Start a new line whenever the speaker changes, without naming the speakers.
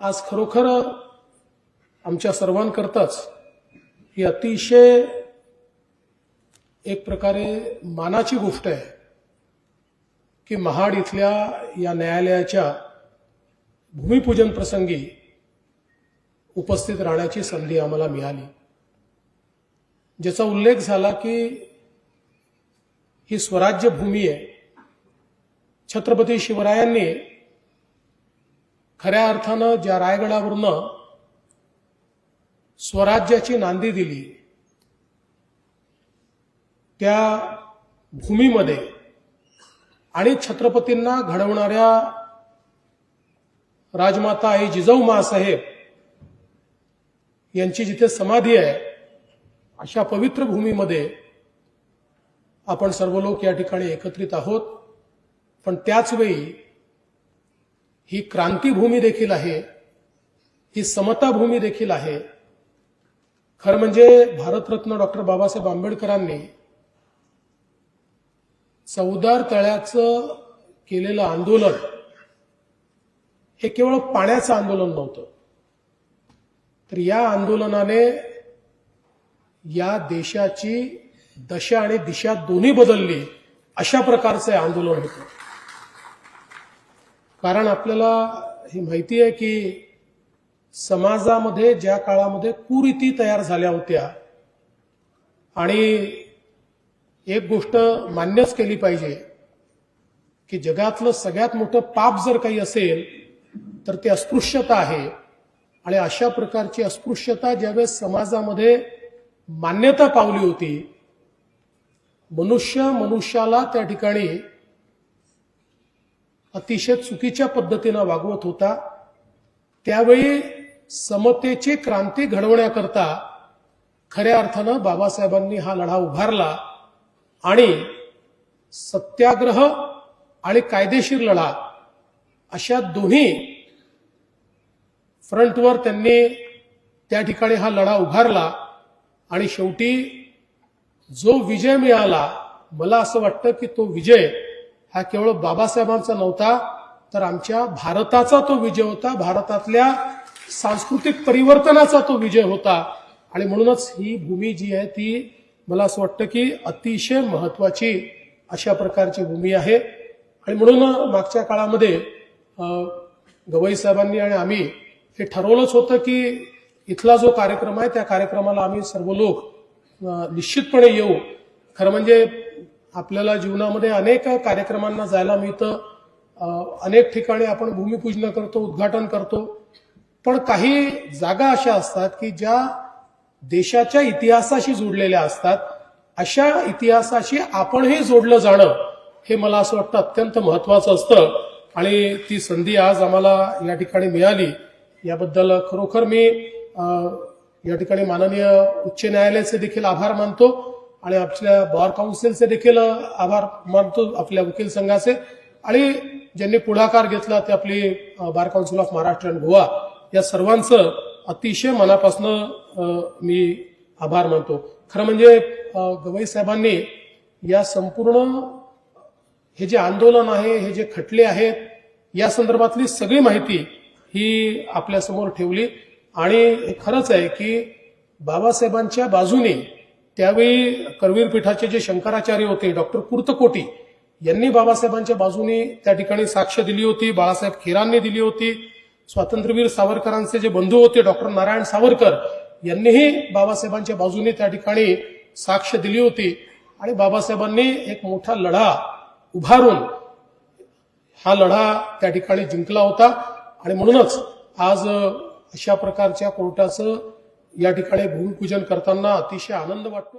आज खरोखर आमच्या सर्वांकरताच ही अतिशय एक प्रकारे मानाची गोष्ट आहे की महाड इथल्या या न्यायालयाच्या भूमिपूजन प्रसंगी उपस्थित राहण्याची संधी आम्हाला मिळाली. ज्याचा उल्लेख झाला की ही स्वराज्य भूमी आहे. छत्रपती शिवरायांनी खऱ्या अर्थानं ज्या रायगडावरनं स्वराज्याची नांदी दिली त्या भूमीमध्ये आणि छत्रपतींना घडवणाऱ्या राजमाता आई जिजाऊ मासाहेब यांची जिथे समाधी आहे अशा पवित्र भूमीमध्ये आपण सर्व लोक या ठिकाणी एकत्रित आहोत. पण त्याचवेळी ही क्रांतीभूमी देखील आहे ही समता भूमी देखील आहे. खरं म्हणजे भारतरत्न डॉक्टर बाबासाहेब आंबेडकरांनी चौदार तळ्याचं केलेलं आंदोलन हे केवळ पाण्याचं आंदोलन नव्हतं. तर या आंदोलनाने या देशाची दशा आणि दिशा दोन्ही बदलली अशा प्रकारचं आंदोलन होतं. कारण आपल्याला ही माहिती आहे की समाजामध्ये ज्या काळामध्ये कुरीती तयार झाल्या होत्या आणि एक गोष्ट मान्यच केली पाहिजे की जगातलं सगळ्यात मोठं पाप जर काही असेल तर ते अस्पृश्यता आहे. आणि अशा प्रकारची अस्पृश्यता ज्यावेळेस समाजामध्ये मान्यता पावली होती मनुष्य मनुष्याला त्या ठिकाणी अतिशय चुकीच्या पद्धतीनं वागवत होता. त्यावेळी समतेची क्रांती घडवण्याकरता खऱ्या अर्थानं बाबासाहेबांनी हा लढा उभारला आणि सत्याग्रह आणि कायदेशीर लढा अशा दोन्ही फ्रंटवर त्यांनी त्या ठिकाणी हा लढा उभारला. आणि शेवटी जो विजय मिळाला मला असं वाटतं की तो विजय हा केवळ बाबासाहेबांचा नव्हता तर आमच्या भारताचा तो विजय होता भारतातल्या सांस्कृतिक परिवर्तनाचा तो विजय होता. आणि म्हणूनच ही भूमी जी आहे ती मला असं वाटतं की अतिशय महत्वाची अशा प्रकारची भूमी आहे. आणि म्हणून मागच्या काळामध्ये गवई साहेबांनी आणि आम्ही हे ठरवलंच होतं की इथला जो कार्यक्रम आहे त्या कार्यक्रमाला आम्ही सर्व लोक निश्चितपणे येऊ. खरं म्हणजे आपल्याला जीवनामध्ये अनेक कार्यक्रमांना जायला मिळतं. अनेक ठिकाणी आपण भूमिपूजन करतो उद्घाटन करतो. पण काही जागा अशा असतात की ज्या देशाच्या इतिहासाशी जोडलेल्या असतात. अशा इतिहासाशी आपणही जोडलं जाणं हे मला असं वाटतं अत्यंत महत्वाचं असतं. आणि ती संधी आज आम्हाला या ठिकाणी मिळाली. याबद्दल खरोखर मी या ठिकाणी माननीय उच्च न्यायालयाचे देखील आभार मानतो. आणि आपल्या बार काउन्सिलचे देखील आभार मानतो आपल्या वकील संघाचे. आणि ज्यांनी पुढाकार घेतला ते आपली bar council of Maharashtra and Goa या सर्वांचं अतिशय मनापासून मी आभार मानतो. खरं म्हणजे गवई साहेबांनी या संपूर्ण हे जे आंदोलन आहे हे जे खटले आहेत या संदर्भातली सगळी माहिती ही आपल्यासमोर ठेवली. आणि हे खरंच आहे की बाबासाहेबांच्या बाजूने त्यावेळी करवीर पीठाचे जे शंकराचार्य होते डॉक्टर कुर्तकोटी यांनी बाबासाहेबांच्या बाजूने त्या ठिकाणी साक्ष दिली होती बाळासाहेब खिरांनी दिली होती. स्वातंत्र्यवीर सावरकरांचे जे बंधू होते डॉक्टर नारायण सावरकर यांनीही बाबासाहेबांच्या बाजूने त्या ठिकाणी साक्ष दिली होती. आणि बाबासाहेबांनी एक मोठा लढा उभारून हा लढा त्या ठिकाणी जिंकला होता. आणि म्हणूनच आज अशा प्रकारच्या कोर्टाचं या ठिकाणी भूमिपूजन करताना अतिशय आनंद वाटतो.